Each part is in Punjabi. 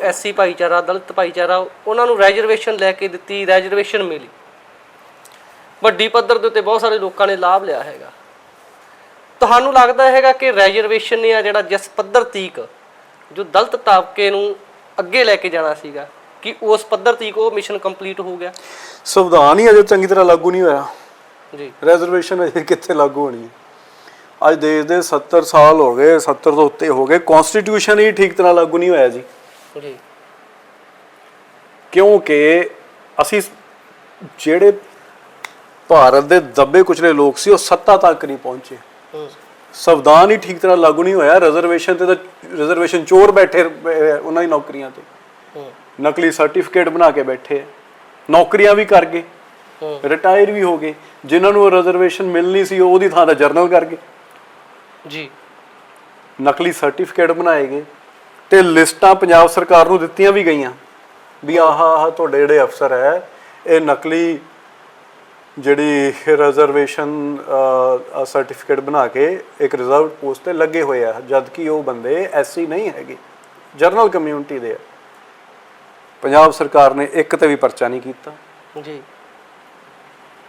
ਐਸਸੀ ਭਾਈਚਾਰਾ ਦਲਿਤ ਭਾਈਚਾਰਾ ਉਹਨਾਂ ਨੂੰ ਰੈਜ਼ਰਵੇਸ਼ਨ ਲੈ ਕੇ ਦਿੱਤੀ ਰੈਜ਼ਰਵੇਸ਼ਨ ਮਿਲੀ। ਵੱਡੀ ਪੱਧਰ ਦੇ ਉੱਤੇ ਬਹੁਤ ਸਾਰੇ ਲੋਕਾਂ ਨੇ ਲਾਭ ਲਿਆ ਹੈਗਾ। ਤੁਹਾਨੂੰ ਲੱਗਦਾ ਹੈਗਾ ਕਿ ਰੈਜ਼ਰਵੇਸ਼ਨ ਨੇ ਆ ਜਿਹੜਾ ਜਿਸ ਪੱਧਰ ਤੀਕ ਜੋ ਦਲਿਤ ਤਾਬਕੇ ਨੂੰ ਅੱਗੇ ਲੈ ਕੇ ਜਾਣਾ ਸੀਗਾ ਕਿ ਉਸ ਪੱਧਰ ਤੀਕ ਉਹ ਮਿਸ਼ਨ ਕੰਪਲੀਟ ਹੋ ਗਿਆ? ਸੰਵਿਧਾਨ ਹੀ ਅਜੇ ਚੰਗੀ ਤਰ੍ਹਾਂ ਲਾਗੂ ਨਹੀਂ ਹੋਇਆ। ਜੀ। ਰੈਜ਼ਰਵੇਸ਼ਨ ਅਜੇ ਕਿੱਥੇ ਲਾਗੂ ਹੋਣੀ ਹੈ? ਅੱਜ ਦੇਸ਼ ਦੇ 70 ਸਾਲ ਹੋ ਗਏ 70 ਤੋਂ ਉੱਤੇ ਹੋ ਗਏ। ਕਨਸਟੀਟਿਊਸ਼ਨ ਹੀ ਠੀਕ ਤਰ੍ਹਾਂ ਲਾਗੂ ਨਹੀਂ ਹੋਇਆ ਜੀ। ਕਿਉਂਕਿ ਅਸੀਂ ਜਿਹੜੇ ਭਾਰਤ ਦੇ ਦੱਬੇ ਕੁਚਲੇ ਲੋਕ ਸੀ ਉਹ ਸੱਤਾ ਤੱਕ ਨਹੀਂ ਪਹੁੰਚੇ। ਸੰਵਿਧਾਨ ਹੀ ਠੀਕ ਤਰ੍ਹਾਂ ਲਾਗੂ ਨਹੀਂ ਹੋਇਆ। ਰਿਜ਼ਰਵੇਸ਼ਨ ਤੇ ਤਾਂ ਰਿਜ਼ਰਵੇਸ਼ਨ ਚੋਰ ਬੈਠੇ ਉਹਨਾਂ ਦੀ ਨੌਕਰੀਆਂ ਤੇ। ਨਕਲੀ ਸਰਟੀਫਿਕੇਟ ਬਣਾ ਕੇ ਬੈਠੇ। ਨੌਕਰੀਆਂ ਵੀ ਕਰ ਗਏ। ਰਿਟਾਇਰ ਵੀ ਹੋ ਗਏ। ਜਿਨ੍ਹਾਂ ਨੂੰ ਰਿਜ਼ਰਵੇਸ਼ਨ ਮਿਲਣੀ ਸੀ ਉਹ ਉਹਦੀ ਥਾਂ ਤੇ ਜਰਨਲ ਕਰ ਗਏ। ਜੀ। ਨਕਲੀ ਸਰਟੀਫਿਕੇਟ ਬਣਾਏ ਗਏ। ਤੇ ਲਿਸਟਾਂ ਪੰਜਾਬ ਸਰਕਾਰ ਨੂੰ ਦਿੱਤੀਆਂ ਵੀ ਗਈਆਂ ਵੀ ਆਹ ਆਹ ਤੁਹਾਡੇ ਜਿਹੜੇ ਅਫਸਰ ਹੈ ਇਹ ਨਕਲੀ ਜਿਹੜੀ ਰਿਜ਼ਰਵੇਸ਼ਨ ਸਰਟੀਫਿਕੇਟ ਬਣਾ ਕੇ ਇੱਕ ਰਿਜ਼ਰਵਡ ਪੋਸਟ ਤੇ ਲੱਗੇ ਹੋਏ ਆ ਜਦ ਕਿ ਉਹ ਬੰਦੇ ਐਸਸੀ ਨਹੀਂ ਹੈਗੇ ਜਰਨਲ ਕਮਿਊਨਿਟੀ ਦੇ ਆ। ਪੰਜਾਬ ਸਰਕਾਰ ਨੇ ਇੱਕ ਤੇ ਵੀ ਪਰਚਾ ਨਹੀਂ ਕੀਤਾ। ਜੀ।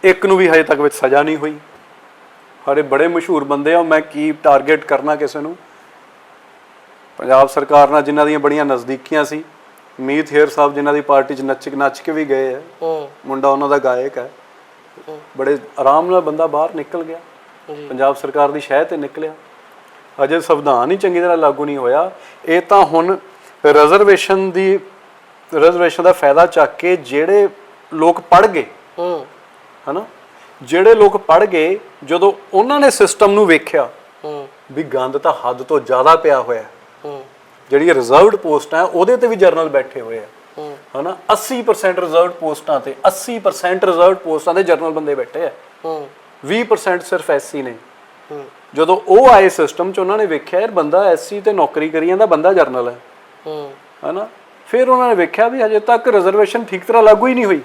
ਇੱਕ ਨੂੰ ਵੀ ਹਜੇ ਤੱਕ ਵਿੱਚ ਸਜ਼ਾ ਨਹੀਂ ਹੋਈ। ਸਾਡੇ ਬੜੇ ਮਸ਼ਹੂਰ ਬੰਦੇ ਆ ਮੈਂ ਕੀ ਟਾਰਗੇਟ ਕਰਨਾ ਕਿਸੇ ਨੂੰ? ਪੰਜਾਬ ਸਰਕਾਰ ਨਾਲ ਜਿਨ੍ਹਾਂ ਦੀਆਂ ਬੜੀਆਂ ਨਜ਼ਦੀਕੀਆਂ ਸੀ ਮੀਤ ਹੇਰ ਸਾਹਿਬ ਜਿਨ੍ਹਾਂ ਦੀ ਪਾਰਟੀ 'ਚ ਨੱਚ ਨੱਚ ਕੇ ਵੀ ਗਏ ਆ। ਹੂੰ ਮੁੰਡਾ ਉਹਨਾਂ ਦਾ ਗਾਇਕ ਹੈ। ਬੜੇ ਆਰਾਮ ਨਾਲ ਬੰਦਾ ਬਾਹਰ ਨਿਕਲ ਗਿਆ। ਪੰਜਾਬ ਸਰਕਾਰ ਦੀ ਸ਼ਹਿ ਤੇ ਨਿਕਲਿਆ। ਅਜੇ ਸੰਵਿਧਾਨ ਹੀ ਚੰਗੀ ਤਰ੍ਹਾਂ ਲਾਗੂ ਨਹੀਂ ਹੋਇਆ। ਇਹ ਤਾਂ ਹੁਣ ਰਿਜ਼ਰਵੇਸ਼ਨ ਦੀ ਰਿਜ਼ਰਵੇਸ਼ਨ ਦਾ ਫਾਇਦਾ ਚੱਕ ਕੇ ਜਿਹੜੇ ਲੋਕ ਪੜ ਗਏ। ਹੂੰ ਹਨਾ? ਜਿਹੜੇ ਲੋਕ ਪੜ ਗਏ ਜਦੋਂ ਉਹਨਾਂ ਨੇ ਸਿਸਟਮ ਨੂੰ ਵੇਖਿਆ ਹੂੰ ਵੀ ਗੰਦ ਤਾਂ ਹੱਦ ਤੋਂ ਜ਼ਿਆਦਾ ਪਿਆ ਹੋਇਆ ਜਿਹੜੀ ਰਿਜ਼ਰਵਡ ਪੋਸਟਾਂ ਹੈ ਉਹਦੇ ਤੇ ਵੀ ਜਰਨਲ ਬੈਠੇ ਹੋਏ ਆ। ਹੂੰ। ਹਨਾ? 80% ਰਿਜ਼ਰਵਡ ਪੋਸਟਾਂ ਤੇ 80% ਰਿਜ਼ਰਵਡ ਪੋਸਟਾਂ ਤੇ ਜਰਨਲ ਬੰਦੇ ਬੈਠੇ ਆ। ਹੂੰ। 20% ਸਿਰਫ ਐਸਸੀ ਨੇ। ਜਦੋਂ ਉਹ ਆਏ ਸਿਸਟਮ 'ਚ ਉਹਨਾਂ ਨੇ ਵੇਖਿਆ ਯਾਰ ਬੰਦਾ ਐਸਸੀ ਤੇ ਨੌਕਰੀ ਕਰੀ ਜਾਂਦਾ ਬੰਦਾ ਜਰਨਲ ਹੈ। ਹੂੰ। ਹਨਾ? ਫਿਰ ਉਹਨਾਂ ਨੇ ਵੇਖਿਆ ਵੀ ਹਜੇ ਤੱਕ ਰਿਜ਼ਰਵੇਸ਼ਨ ਠੀਕ ਤਰ੍ਹਾਂ ਲਾਗੂ ਹੀ ਨਹੀਂ ਹੋਈ।